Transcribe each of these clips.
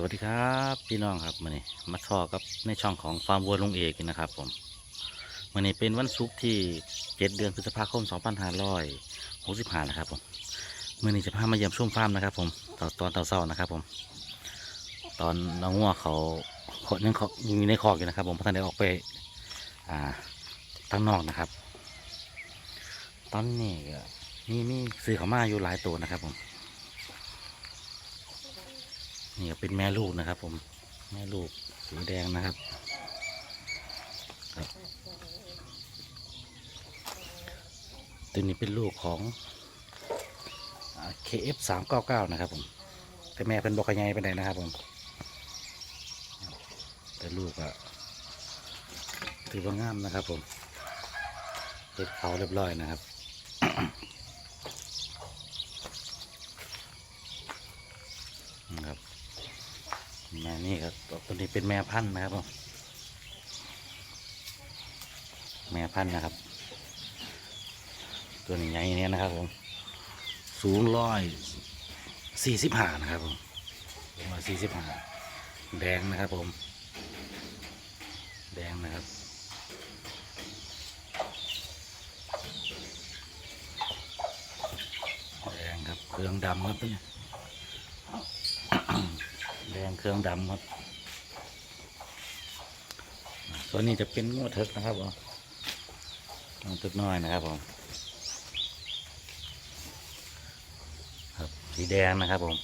สวัสดีครับพี่น้องครับมื่อนี้มาชอกับในช่องของฟาร์มวัวลุงเอกนะครับผมมื่อนี้เป็นวันศุกร์ที่เจ็ดเดือนพฤษภาคม2565นะครับผมมื่อนี้จะพามาเยี่ยมชมฟาร์มนะครับ ผมตอนตอนเช้านะครับผม ตอนน้องงัวเขาเขายังเขายังอยู่ในคอกอยู่นะครับ ผมเพราะท่านได้ออกไปอ่าตั้งนอกนะครับ ตอนนี้ก็มีมีซื้อเขามาอยู่หลายตัวนะครับผม นี่ก็เป็นแม่ลูกนะครับ ผม แม่ลูกสีแดงนะครับครับ ตัวนี้เป็นลูกของ KF สามเก้าเก้านะครับ ผม แต่แม่เป็นบกใหญ่เป็นไดนนะครับ ผม แต่ลูกอะถือว่างามนะครับ ผมเก็บเขาเรียบร้อยนะครับ แม่ นี่ครับตัวนี้เป็นแม่พันธุ์นะครับผมแม่พันธุ์นะครับ ตัวนี้ใหญ่เนี้ยนะครับผมสูงร้อยสี่สิบห้านะครับผมร้อยสี่สิบห้าแดงนะครับผม แดงนะครับแดงครับเครื่องดำครับเนี่ย ดงเครื่องดำครับตัวนี้จะเป็นงวดเถิกนะครับผมงวดเถิกน้อยนะครับผมครับสีแดงนะครับผม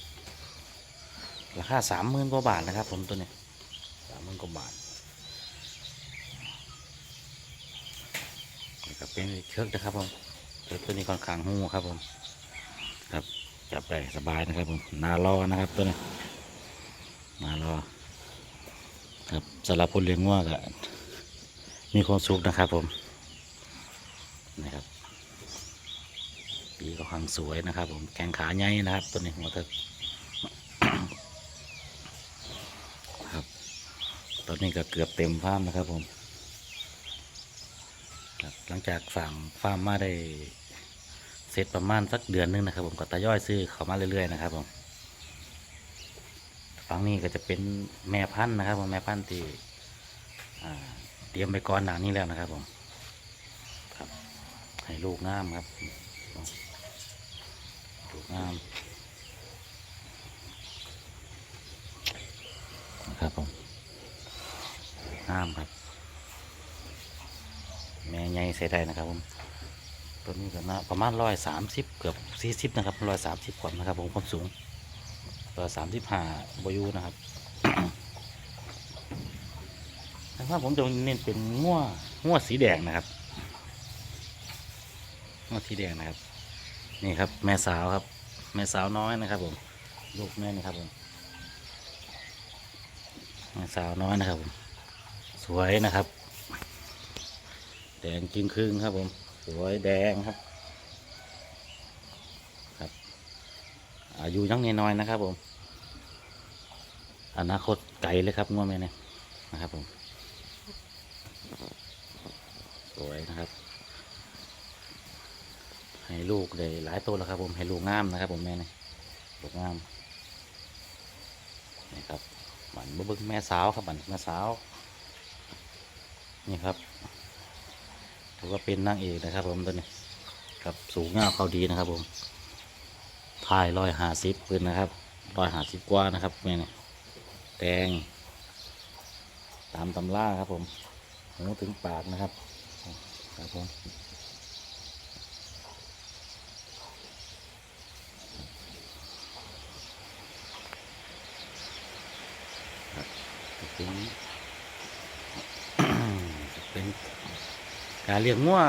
ราคาสามหมื่นกว่าบาทนะครับผมตัวนี้สามหมื่นกว่าบาทนี่ก็เป็นเชือกนะครับผมตัวนี้ค่อนข้างหูครับผมครับจับได้สบายนะครับผมนารอนะครับตัวนี้ มารอครับสำหรับคนเลี้ยงวัวก็มีความสุขนะครับผมนะครับปีก็ขังสวยนะครับ ผมแข้งขาใหญ่นะครับ ตัวนี้หัวเถิกครับ ตอนนี้ก็เกือบเต็มฟาร์มนะครับผมหลังจากสั่งฟาร์มมาได้เสร็จประมาณสักเดือนหนึงนะครับ ผมก็ตะย่อยซื้อเขามาเรื่อยๆนะครับผม ฝั่งนี้ก็จะเป็นแม่พันธุ์นะครับผมแม่พันธุ์ที่เตรียมไปก่อนหนานี้แล้วนะครับผมครับให้ลูกงามครับลูกงามนะครับผมงามครับ แม่ใหญ่ใส่ได้นะครับผมตัวนี้ก็นะประมาณร้อยสามสิบเกือบสี่สิบนะครับร้อยสามสิบกว่านะครับผมความสูง ตัวสามสิบห้าบยูนะครับแต่ว่าผมจะเน้นเป็นง่วง่วสีแดงนะครับง่วสีแดงนะครับ นี่ครับ แม่สาวครับ แม่สาวน้อยนะครับ ผม ลูกแม่นี่ครับผมแม่สาวน้อยนะครับผมสวยนะครับ แดงจึงครึ่งครับผม สวยแดงครับ อายุยังน้อยๆนะครับ ผม อนาคตไกลเลยครับงวแม่เนี่ยนะครับ ผม สวยนะครับ ให้ลูกได้หลายตัวแล้วครับ ผมให้ลูกงามนะครับ ผมแม่เนี่ยลูกงามนี่ครับบันบิ้งแม่สาวครับบันแม่สาวนี่ครับถือว่าเป็นนางเอกนะครับ ผมตัวนี้ครับสูงงามเขาดีนะครับ ผม ถ่ายร้อยห้าสิบขึ้นนะครับร้อยห้าสิบกว่านะครับเนี่ยแดง ตามตำล่าครับผมหูถึงปากนะครับครับผมเป็นเป็นการเลี้ยงงัว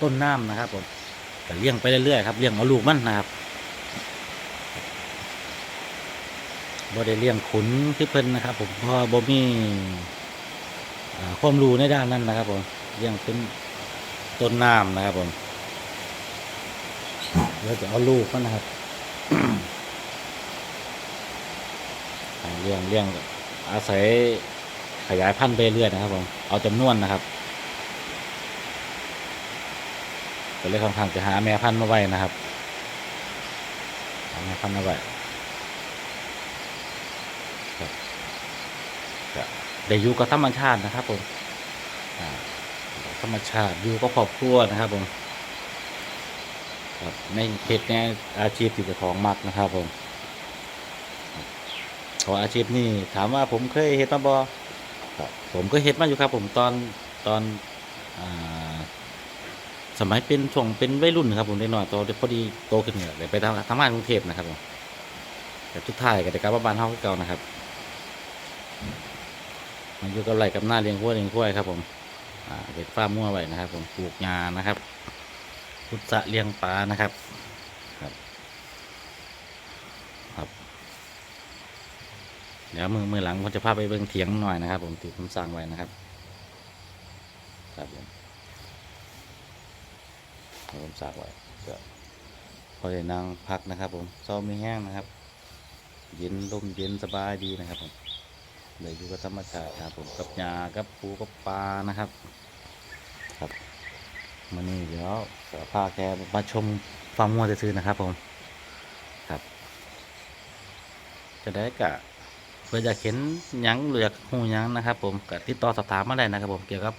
ต้นน้ำนะครับผมก็เลี้ยงไปเรื่อยๆครับเลี้ยงเอาลูกมันนะครับ บ่ได้เลี้ยงขุนคือเพิ่นนะครับผมเพราะบ่มีความรู้ในด้านนั้นนะครับผมเลี้ยงเป็นต้นน้ำนะครับผมเราจะเอาลูกมันนะครับเลี้ยงเลี้ยงอาศัยขยายพันธุ์ไปเรื่อยนะครับผมเอาจำนวนนะครับก็เลยค่อนข้างจะหาแม่พันธุ์มาไว้นะครับหาแม่พันธุ์มาไว้ ครับก็ ได้อยู่กับธรรมชาตินะครับผมธรรมชาติอยู่กับครอบครัวนะครับผมครับในเพจในอาชีพที่จ้าของมักนะครับผมครับเพราะอาชีพนี้ถามว่าผมเคยเฮ็ดมาบ่ครับผมก็เฮ็ดมาอยู่ครับ ผมตอนตอนอสมัยเป็นช่วงเป็นวัยรุ่นครับผมได้หน่อยโตพอดีโตขึ้นเนี่ยได้ไปทำทำงานกรุงเทพนะครับผมแต่ทุกท่ายก็ได้กลับมาบ้านเฮาเก่านะครับ อยู่กับไรกับหน้าเลี้ยงวัวเลี้ยงควยครับผมเป็นฟามั่วไว้นะครับ ผมปลูกงานะครับ พุทธะเลี้ยงปลานะครับครับ ครับ เดี๋ยวมือมือหลังผมจะพาไปเบิ่งเถียงหน่อยนะครับ ผมที่ผมสั่งไว้นะครับ ครับผมผมสากไว้ก็พอได้นั่งพักนะครับ ผมเศร้าไม่แห้งนะครับ เย็นลมเย็นสบายดีนะครับผม เลยอยู่กับธรรมชาติครับผมกับหญ้ากับปูกับปลานะครับ ครับมันนี่เดี๋ยวพาแกมาชมฟาร์มงัวซื้อนะครับ ผม ครับ จะได้กะเพื่อจะเข็นยังหรืออยากหูหยังนะครับ ผมก็ติดต่อสอบถามมาได้นะครับ ผมเกี่ยวกับ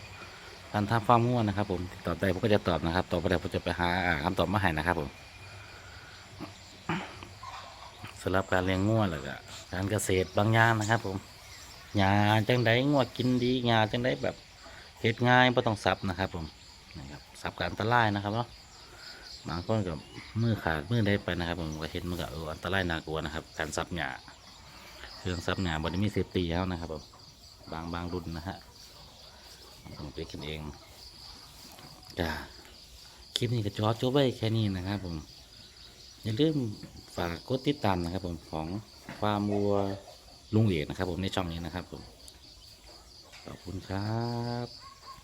การทำฟาร์มง่วนนะครับผมติดต่อได้ผมก็จะตอบนะครับตอบไปได้วผมจะไปหาอ่าคำตอบมาให้นะครับผมสำหรับการเลี้ยงง่วนแล้วก็การเกษตรบางอย่างนะครับผม หญ้าจังไดง่วกินดีหญ้าจังไดแบบเฮ็ดง่ายไม่ต้องสับนะครับผมนะครับสับการอันตรายนะครับเนาะบางคนกับมือขาดมือได้ไปนะครับ ผมก็เห็นมันก็เอออันตรายน่ากลัวนะครับ การสับหญ้าเครื่องสับหญ้าบนนี้มีเซฟตี้แล้วนะครับผมบางบางรุ่นนะฮะผมไปกินเองจ้าคลิปนี้ก็จอจบไว้แค่นี้นะครับ ผมอย่าลืมฝากกดติดตามนะครับ ผมของฟาร์มวัว ลุงเอกนะครับผมในช่องนี้นะครับผมขอบคุณครับ